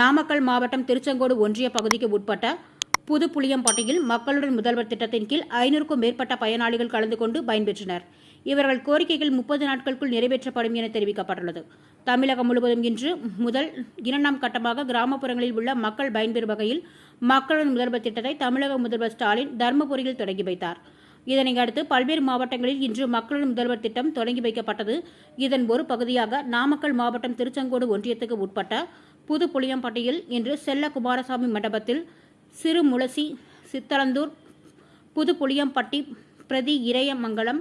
நாமக்கல் மாவட்டம் திருச்செங்கோடு ஒன்றிய பகுதிக்கு உட்பட்ட புது புளியம்பட்டியில் மக்களுடன் முதல்வர் திட்டத்தின் கீழ் ஐநூறுக்கும் மேற்பட்ட பயனாளிகள் கலந்து கொண்டு பயன்பெற்றனர். இவர்கள் கோரிக்கைகள் முப்பது நாட்களுக்குள் நிறைவேற்றப்படும் என தெரிவிக்கப்பட்டுள்ளது. தமிழகம் முழுவதும் இன்று முதல் இரண்டாம் கட்டமாக கிராமப்புறங்களில் உள்ள மக்கள் பயன்பெறும் வகையில் மக்களுடன் முதல்வர் திட்டத்தை தமிழக முதல்வர் ஸ்டாலின் தருமபுரியில் தொடங்கி வைத்தார். இதனை அடுத்து பல்வேறு மாவட்டங்களில் இன்று மக்களுடன் முதல்வர் திட்டம் தொடங்கி வைக்கப்பட்டது. இதன் ஒரு பகுதியாக நாமக்கல் மாவட்டம் திருச்செங்கோடு ஒன்றியத்துக்கு உட்பட்ட புது புளியம்பட்டியில் இன்று செல்ல குமாரசாமி மண்டபத்தில் சிறு முளசி சித்தலந்தூர் புது புளியம்பட்டி பிரதி இறையமங்கலம்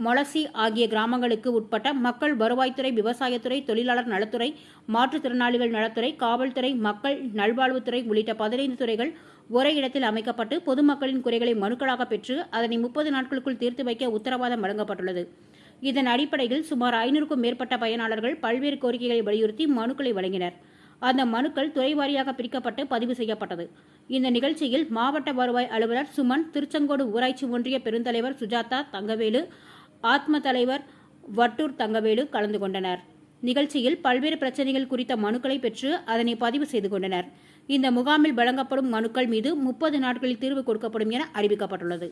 மொளசி ஆகிய கிராமங்களுக்கு உட்பட்ட மக்கள் வருவாய்த்துறை விவசாயத்துறை தொழிலாளர் நலத்துறை மாற்றுத்திறனாளிகள் நலத்துறை காவல்துறை மக்கள் நல்வாழ்வுத்துறை உள்ளிட்ட பதினைந்து துறைகள் ஒரே இடத்தில் அமைக்கப்பட்டு பொதுமக்களின் குறைகளை மனுக்களாக பெற்று அதனை முப்பது நாட்களுக்குள் தீர்த்து வைக்க உத்தரவாதம் வழங்கப்பட்டுள்ளது. இதன் அடிப்படையில் சுமார் ஐநூறுக்கும் மேற்பட்ட பயனாளர்கள் பல்வேறு கோரிக்கைகளை வலியுறுத்தி மனுக்களை வழங்கினர். அந்த மனுக்கள் துறை வாரியாக பிரிக்கப்பட்டு பதிவு செய்யப்பட்டது. இந்த நிகழ்ச்சியில் மாவட்ட வருவாய் அலுவலர் சுமன் திருச்செங்கோடு ஊராட்சி ஒன்றிய பெருந்தலைவர் சுஜாதா தங்கவேலு ஆத்ம தலைவர் வட்டூர் தங்கவேலு கலந்து கொண்டனர். நிகழ்ச்சியில் பல்வேறு பிரச்சனைகள் குறித்த மனுக்களை பெற்று அதனை பதிவு செய்து கொண்டனர். இந்த முகாமில் வழங்கப்படும் மனுக்கள் மீது முப்பது நாட்களில் தீர்வு கொடுக்கப்படும் என அறிவிக்கப்பட்டுள்ளது.